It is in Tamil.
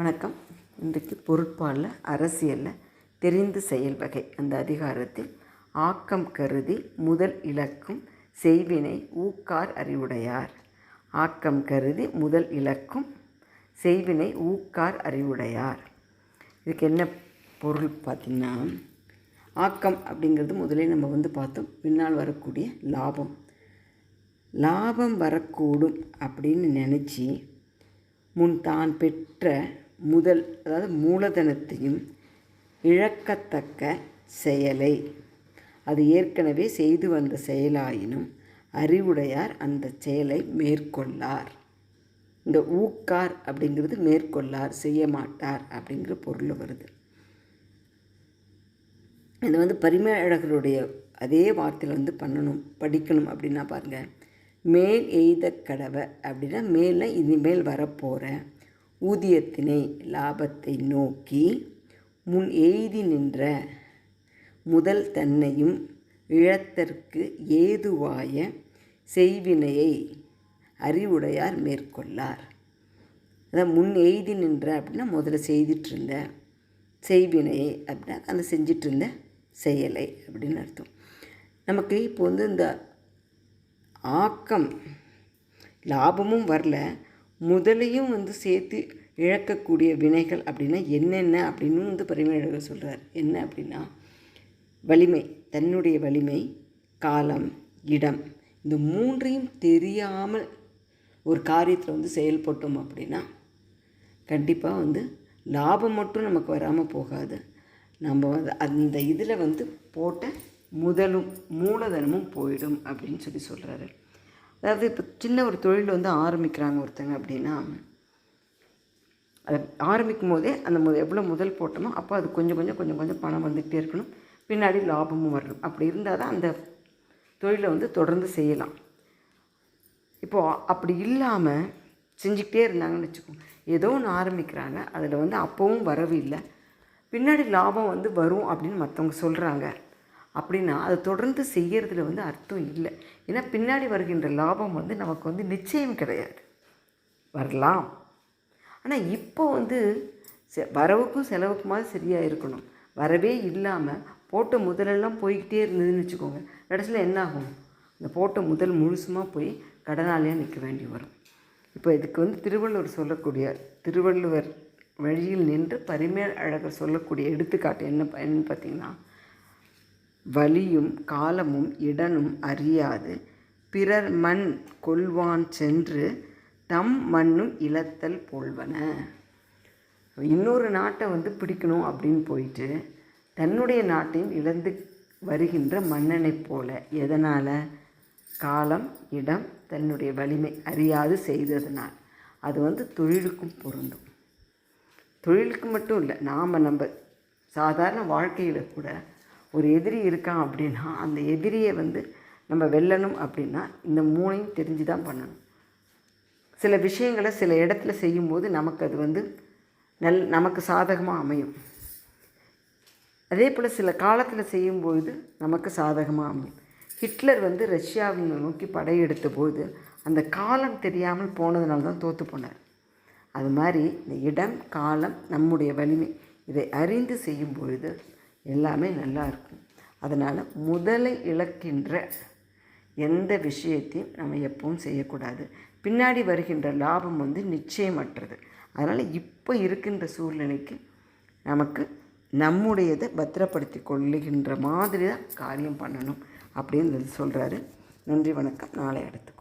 வணக்கம். இன்றைக்கு பொருட்பாலில் அரசியலில் தெரிந்து செயல் வகை. அந்த அதிகாரத்தில் ஆக்கம் கருதி முதல் இலக்கும் செய்வினை ஊக்கார் அறிவுடையார். ஆக்கம் கருதி முதல் இலக்கும் செய்வினை ஊக்கார் அறிவுடையார். இதுக்கு என்ன பொருள் பார்த்திங்கன்னா ஆக்கம் அப்படிங்கிறது முதலே நம்ம வந்து பார்த்தோம். பின்னால் வரக்கூடிய லாபம். லாபம் வரக்கூடும் அப்படின்னு நினச்சி முன் தான் பெற்ற முதல் அதாவது மூலதனத்தையும் இழக்கத்தக்க செயலை. அது ஏற்கனவே செய்து வந்த செயலாயினும் அறிவுடையார் அந்த செயலை மேற்கொள்ளார். இந்த ஊக்கார் அப்படிங்கிறது மேற்கொள்ளார் செய்ய மாட்டார் அப்படிங்கிற பொருள் வருது. இது வந்து பரிமேழகருடைய அதே வார்த்தையில் வந்து பண்ணணும் படிக்கணும் அப்படின்னா பாருங்கள் மேல் எய்த கடவை அப்படின்னா மேலே இனிமேல் வரப்போகிறேன் ஊதியத்தினை லாபத்தை நோக்கி முன் எய்தி நின்ற முதல் தன்னையும் இழத்தற்கு ஏதுவாய செய்வினையை அறிவுடையார் மேற்கொள்ளார். அதான் முன் எய்தி நின்ற அப்படின்னா முதல்ல செய்துட்டு இருந்த செய்வினையை அப்படின்னா அந்த செஞ்சிட்டு இருந்த செயலை அப்படின்னு அர்த்தம். நமக்கு இப்போ வந்து இந்த ஆக்கம் லாபமும் வரல முதலையும் வந்து சேர்த்து இழக்கக்கூடிய வினைகள் அப்படின்னா என்னென்ன அப்படின்னு வந்து பரிமேழகர் சொல்கிறார் என்ன அப்படின்னா வலிமை தன்னுடைய வலிமை காலம் இடம் இந்த மூன்றையும் தெரியாமல் ஒரு காரியத்தில் வந்து செயல்பட்டோம் அப்படின்னா கண்டிப்பாக வந்து லாபம் மட்டும் நமக்கு வராமல் போகாது. நம்ம வந்து அந்த இதில் வந்து போட்ட முதலும் மூலதனமும் போயிடும் அப்படின்னு சொல்லி சொல்கிறாரு அதாவது இப்போ சின்ன ஒரு தொழில் வந்து ஆரம்பிக்கிறாங்க ஒருத்தங்க அப்படின்னா அதை ஆரம்பிக்கும் போதே அந்த முத எவ்வளோ முதல் போட்டோமோ அப்போ அது கொஞ்சம் கொஞ்சம் கொஞ்சம் கொஞ்சம் பணம் வந்துகிட்டே இருக்கணும். பின்னாடி லாபமும் வரணும். அப்படி இருந்தால் தான் அந்த தொழிலை வந்து தொடர்ந்து செய்யலாம். இப்போது அப்படி இல்லாமல் செஞ்சுக்கிட்டே இருந்தாங்கன்னு வச்சுக்கோங்க. ஏதோ ஒன்று ஆரம்பிக்கிறாங்க. அதில் வந்து அப்போவும் வரவு இல்லை. பின்னாடி லாபம் வந்து வரும் அப்படின்னு மற்றவங்க சொல்கிறாங்க அப்படின்னா அதை தொடர்ந்து செய்கிறதுல வந்து அர்த்தம் இல்லை. ஏன்னா பின்னாடி வருகின்ற லாபம் வந்து நமக்கு வந்து நிச்சயம் கிடையாது. வரலாம். ஆனால் இப்போ வந்து செ வரவுக்கும் செலவுக்குமாவது சரியாக இருக்கணும். வரவே இல்லாமல் போட்ட முதலெல்லாம் போய்கிட்டே இருந்ததுன்னு வச்சுக்கோங்க. கடைசியில் என்ன ஆகும் இந்த போட்ட முதல் முழுசுமாக போய் கடனாளியாக நிற்க வேண்டி வரும். இப்போ இதுக்கு வந்து திருவள்ளுவர் சொல்லக்கூடிய திருவள்ளுவர் வழியில் நின்று பரிமேல் அழகர் சொல்லக்கூடிய எடுத்துக்காட்டு என்ன என்னன்னு பார்த்தீங்கன்னா வலியும் காலமும் இடனும் அறியாது. பிறர் மண் கொள்வான் சென்று தம் மண்ணும் இழத்தல் போல்வன. இன்னொரு நாட்டை வந்து பிடிக்கணும் அப்படின்னு போயிட்டு தன்னுடைய நாட்டையும் இழந்து வருகின்ற மன்னனை போல எதனால்? காலம் இடம் தன்னுடைய வலிமை அறியாது செய்ததனால். அது வந்து தொழிலுக்கும் பொருந்தும். தொழிலுக்கு மட்டும் இல்லை நாம் நம்ம சாதாரண வாழ்க்கையில் கூட ஒரு எதிரி இருக்கான் அப்படின்னா அந்த எதிரியை வந்து நம்ம வெல்லணும் அப்படின்னா இந்த மூணையும் தெரிஞ்சு தான் பண்ணணும். சில விஷயங்களை சில இடத்துல செய்யும்போது நமக்கு அது வந்து நல் நமக்கு சாதகமாக அமையும். அதே போல் சில காலத்தில் செய்யும்பொழுது நமக்கு சாதகமாக அமையும். ஹிட்லர் வந்து ரஷ்யாவை நோக்கி படையெடுத்த போது அந்த காலம் தெரியாமல் போனதுனால தான் தோற்று போனார். அது மாதிரி இந்த இடம் காலம் நம்முடைய வலிமை இதை அறிந்து செய்யும் பொழுது எல்லாமே நல்லா இருக்கும் அதனால் முதலை இழக்கின்ற எந்த விஷயத்தையும் நம்ம எப்பவும் செய்யக்கூடாது. பின்னாடி வருகின்ற லாபம் வந்து நிச்சயமற்றது. அதனால் இப்போ இருக்கின்ற சூழ்நிலைக்கு நமக்கு நம்முடையதை பத்திரப்படுத்தி கொள்ளுகின்ற மாதிரி தான் காரியம் பண்ணணும் அப்படின்னு சொல்கிறாரு நன்றி வணக்கம். நாளை அடுத்து